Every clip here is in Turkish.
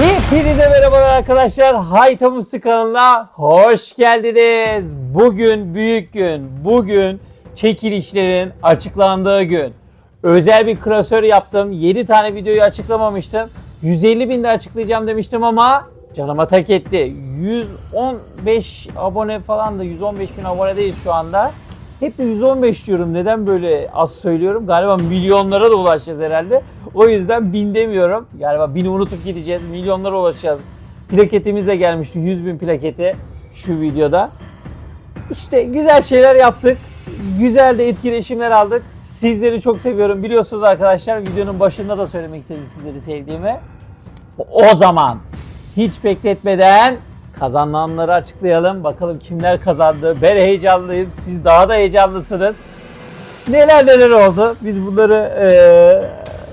Hepinize merhabalar arkadaşlar. Hayta Musik kanalına hoş geldiniz. Bugün büyük gün. Bugün çekilişlerin açıklandığı gün. Özel bir klasör yaptım. 7 tane videoyu açıklamamıştım. 150 binde açıklayacağım demiştim ama canıma tak etti. 115 abone falan da 115 bin abonedeyiz şu anda. Hep de 115 diyorum. Neden böyle az söylüyorum? Galiba milyonlara da ulaşacağız herhalde. O yüzden bin demiyorum. Galiba bini unutup gideceğiz. Milyonlara ulaşacağız. Plaketimiz de gelmişti. 100 bin plaketi şu videoda. İşte güzel şeyler yaptık. Güzel de etkileşimler aldık. Sizleri çok seviyorum. Biliyorsunuz arkadaşlar videonun başında da söylemek istedim sizleri sevdiğimi. O zaman hiç bekletmeden kazananları açıklayalım. Bakalım kimler kazandı. Ben heyecanlıyım. Siz daha da heyecanlısınız. Neler neler oldu. Biz bunları eee,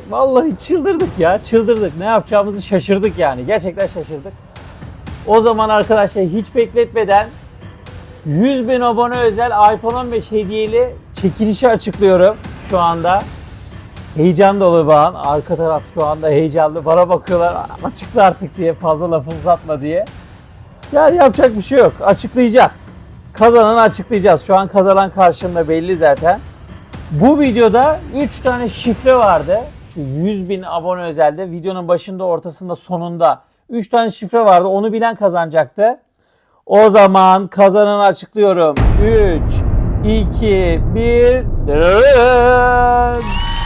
vallahi çıldırdık ya. Çıldırdık. Ne yapacağımızı şaşırdık yani. Gerçekten şaşırdık. O zaman arkadaşlar hiç bekletmeden 100 bin abone özel iPhone 15 hediyeli çekilişi açıklıyorum şu anda. Heyecan dolu bağın. Arka taraf şu anda heyecanlı. Bana bakıyorlar açıkla artık diye fazla lafı uzatma diye. Yani yapacak bir şey yok. Açıklayacağız. Kazananı açıklayacağız. Şu an kazanan karşımda belli zaten. Bu videoda 3 tane şifre vardı. Şu 100 bin abone özelde. Videonun başında, ortasında, sonunda 3 tane şifre vardı. Onu bilen kazanacaktı. O zaman kazananı açıklıyorum. 3, 2, 1.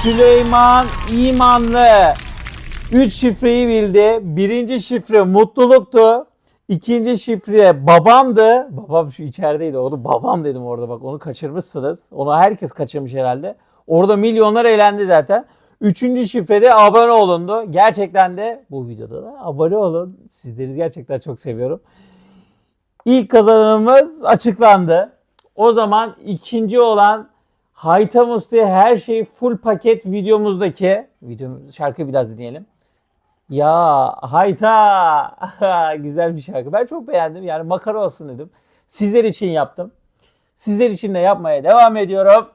Süleyman İmanlı. 3 şifreyi bildi. Birinci şifre mutluluktu. İkinci şifre babamdı. Babam şu içerideydi. Onu babam dedim orada bak onu kaçırmışsınız. Onu herkes kaçırmış herhalde. Orada milyonlar eğlendi zaten. Üçüncü şifrede abone olundu. Gerçekten de bu videoda da abone olun. Sizleri gerçekten çok seviyorum. İlk kazananımız açıklandı. O zaman ikinci olan Hayta Musti her şey full paket videomuzdaki video şarkıyı biraz dinleyelim. Ya Hayta güzel bir şarkı. Ben çok beğendim. Yani makara olsun dedim. Sizler için yaptım. Sizler için de yapmaya devam ediyorum.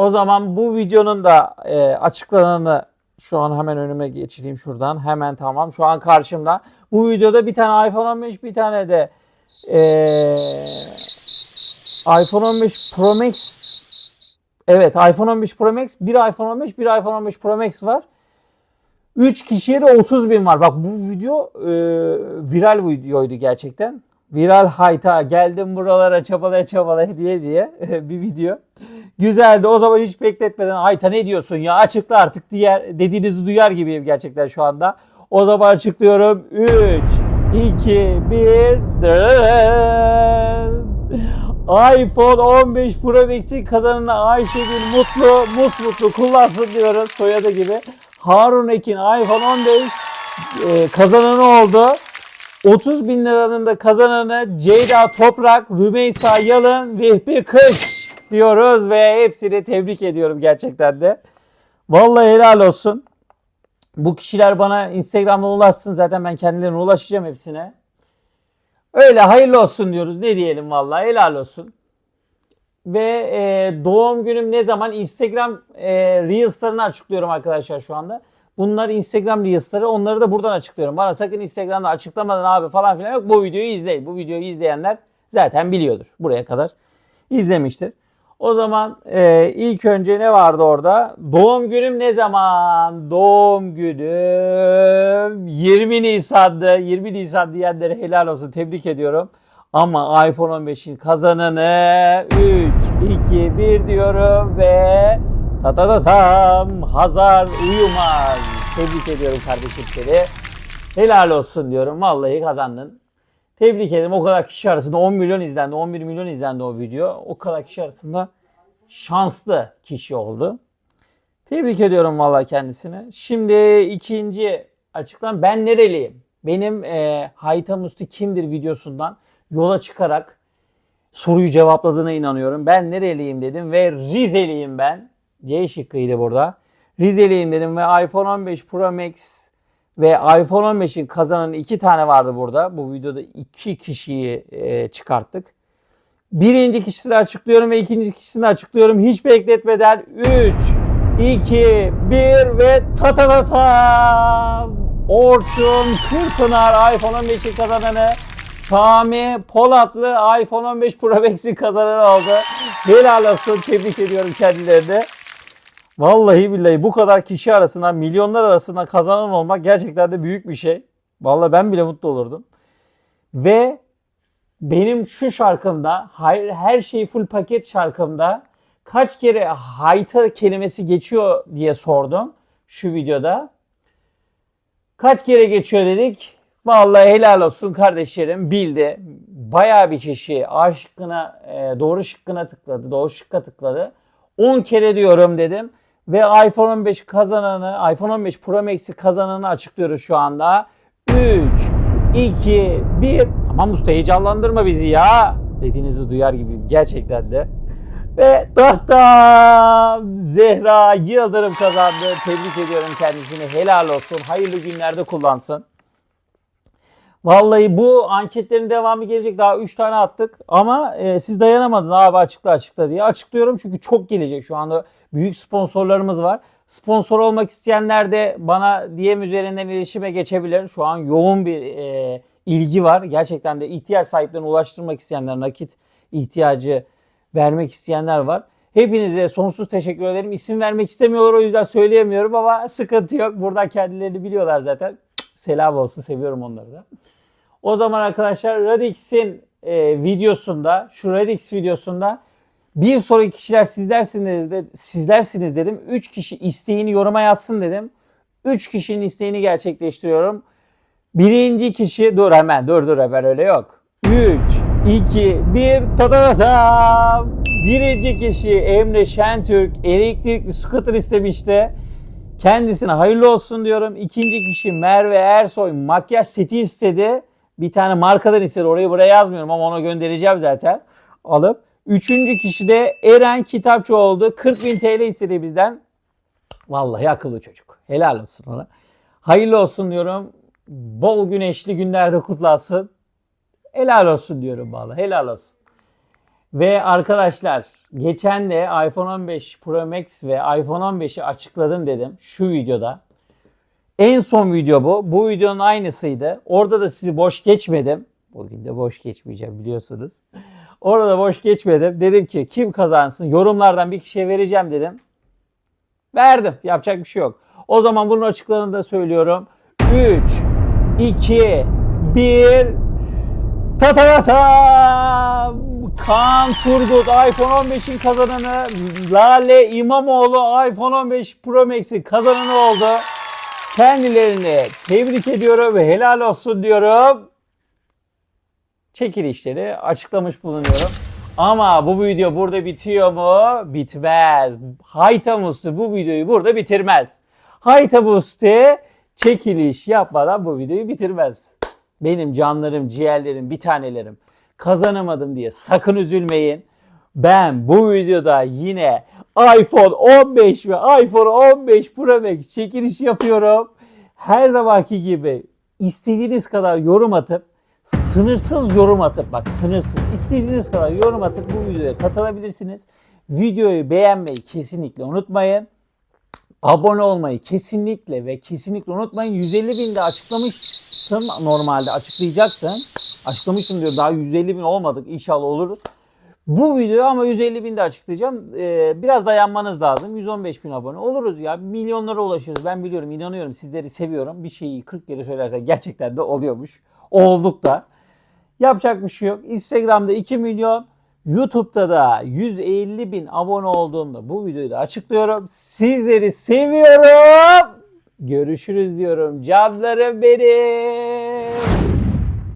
O zaman bu videonun da e, açıklananı şu an hemen önüme geçireyim şuradan. Hemen tamam. Şu an karşımda. Bu videoda bir tane iPhone 15 bir tane de e, iPhone 15 Pro Max Evet iPhone 15 Pro Max, bir iPhone 15, bir iPhone 15 Pro Max var. 3 kişiye de 30 bin var. Bak bu video e, viral videoydu gerçekten. Viral hayta geldim buralara çabalaya çabalaya diye diye bir video. Güzeldi. O zaman hiç bekletmeden hayta ne diyorsun ya açıkla artık diğer dediğinizi duyar gibiyim gerçekten şu anda. O zaman açıklıyorum. 3, 2, 1. iPhone 15 Pro Max'in kazananı Ayşegül Mutlu, Musmutlu kullansın diyoruz soyadı gibi. Harun Ekin iPhone 15 e, kazananı oldu. 30 bin liranın da kazananı Ceyda Toprak, Rümeysa Yalın, Vehbi Kış diyoruz ve hepsini tebrik ediyorum gerçekten de. Vallahi helal olsun. Bu kişiler bana Instagram'dan ulaşsın zaten ben kendilerine ulaşacağım hepsine. Öyle hayırlı olsun diyoruz. Ne diyelim vallahi helal olsun. Ve e, doğum günüm ne zaman Instagram e, Reels'larını açıklıyorum arkadaşlar şu anda. Bunlar Instagram Reels'ları onları da buradan açıklıyorum. Bana sakın Instagram'da açıklamadan abi falan filan yok. Bu videoyu izleyin. Bu videoyu izleyenler zaten biliyordur. Buraya kadar izlemiştir. O zaman e, ilk önce ne vardı orada? Doğum günüm ne zaman? Doğum günüm 20 Nisan'dı. 20 Nisan diyenlere helal olsun. Tebrik ediyorum. Ama iPhone 15'in kazananı 3, 2, 1 diyorum ve ta ta ta tam Hazar Uyumaz. Tebrik ediyorum kardeşim seni. Helal olsun diyorum. Vallahi kazandın. Tebrik ederim. O kadar kişi arasında 10 milyon izlendi. 11 milyon izlendi o video. O kadar kişi arasında şanslı kişi oldu. Tebrik ediyorum vallahi kendisine. Şimdi ikinci açıklan ben nereliyim? Benim e, Hayta Musti kimdir videosundan yola çıkarak soruyu cevapladığına inanıyorum. Ben nereliyim dedim ve Rizeliyim ben. C şıkkıydı burada. Rizeliyim dedim ve iPhone 15 Pro Max ve iPhone 15'in kazanan iki tane vardı burada. Bu videoda iki kişiyi e, çıkarttık. Birinci kişisini açıklıyorum ve ikinci kişisini açıklıyorum. Hiç bekletmeden 3, 2, 1 ve ta ta ta ta Orçun Kırpınar iPhone 15'i kazananı. Sami Polatlı iPhone 15 Pro Max'i kazananı oldu. Helal olsun. Tebrik ediyorum kendilerini. Vallahi billahi bu kadar kişi arasından, milyonlar arasından kazanan olmak gerçekten de büyük bir şey. Vallahi ben bile mutlu olurdum. Ve benim şu şarkımda, hayır her şey full paket şarkımda kaç kere hayta kelimesi geçiyor diye sordum şu videoda. Kaç kere geçiyor dedik. Vallahi helal olsun kardeşlerim bildi. Bayağı bir kişi A şıkkına, e, doğru şıkkına tıkladı. Doğru şıkka tıkladı. 10 kere diyorum dedim. Ve iPhone 15 kazananı, iPhone 15 Pro Max'i kazananı açıklıyoruz şu anda. 3, 2, 1. Tamam usta heyecanlandırma bizi ya. Dediğinizi duyar gibi gerçekten de. Ve tahta Zehra Yıldırım kazandı. Tebrik ediyorum kendisini. Helal olsun. Hayırlı günlerde kullansın. Vallahi bu anketlerin devamı gelecek. Daha 3 tane attık. Ama e, siz dayanamadınız abi açıkla açıkla diye. Açıklıyorum çünkü çok gelecek. Şu anda büyük sponsorlarımız var. Sponsor olmak isteyenler de bana DM üzerinden iletişime geçebilir. Şu an yoğun bir e, ilgi var. Gerçekten de ihtiyaç sahiplerine ulaştırmak isteyenler, nakit ihtiyacı vermek isteyenler var. Hepinize sonsuz teşekkür ederim. İsim vermek istemiyorlar o yüzden söyleyemiyorum ama sıkıntı yok. Buradan kendilerini biliyorlar zaten. Selam olsun seviyorum onları da. O zaman arkadaşlar Radix'in e, videosunda, şu Radix videosunda bir sonraki kişiler sizlersiniz, de, sizlersiniz dedim. 3 kişi isteğini yoruma yazsın dedim. 3 kişinin isteğini gerçekleştiriyorum. Birinci kişi dur hemen dur dur hemen öyle yok. 3, 2, 1 ta Birinci kişi Emre Şentürk elektrikli scooter istemişti. Kendisine hayırlı olsun diyorum. İkinci kişi Merve Ersoy makyaj seti istedi. Bir tane markadan istedi. Orayı buraya yazmıyorum ama ona göndereceğim zaten. Alıp. Üçüncü kişi de Eren Kitapçı oldu. 40 bin TL istedi bizden. Vallahi akıllı çocuk. Helal olsun ona. Hayırlı olsun diyorum. Bol güneşli günlerde kutlasın. Helal olsun diyorum vallahi. Helal olsun. Ve arkadaşlar geçen de iPhone 15 Pro Max ve iPhone 15'i açıkladım dedim şu videoda. En son video bu. Bu videonun aynısıydı. Orada da sizi boş geçmedim. Bugün de boş geçmeyeceğim biliyorsunuz. Orada da boş geçmedim. Dedim ki kim kazansın yorumlardan bir kişiye vereceğim dedim. Verdim. Yapacak bir şey yok. O zaman bunun açıklarını da söylüyorum. 3, 2, 1 Ta ta ta Kaan Turgut iPhone 15'in kazananı Lale İmamoğlu iPhone 15 Pro Max'in kazananı oldu. Kendilerini tebrik ediyorum ve helal olsun diyorum. Çekilişleri açıklamış bulunuyorum. Ama bu video burada bitiyor mu? Bitmez. Hayta Musti bu videoyu burada bitirmez. Hayta Musti çekiliş yapmadan bu videoyu bitirmez. Benim canlarım, ciğerlerim, bir tanelerim. Kazanamadım diye sakın üzülmeyin. Ben bu videoda yine iPhone 15 ve iPhone 15 Pro Max çekiliş yapıyorum. Her zamanki gibi istediğiniz kadar yorum atıp sınırsız yorum atıp bak sınırsız istediğiniz kadar yorum atıp bu videoya katılabilirsiniz. Videoyu beğenmeyi kesinlikle unutmayın. Abone olmayı kesinlikle ve kesinlikle unutmayın. 150 binde açıklamıştım normalde açıklayacaktım. Açıklamıştım diyor daha 150 bin olmadık inşallah oluruz. Bu videoyu ama 150 binde açıklayacağım. Ee, biraz dayanmanız lazım. 115 bin abone oluruz ya. Milyonlara ulaşırız. Ben biliyorum, inanıyorum. Sizleri seviyorum. Bir şeyi 40 kere söylersen gerçekten de oluyormuş. Olduk da. Yapacak bir şey yok. Instagram'da 2 milyon. YouTube'da da 150 bin abone olduğumda bu videoyu da açıklıyorum. Sizleri seviyorum. Görüşürüz diyorum. Canlarım benim.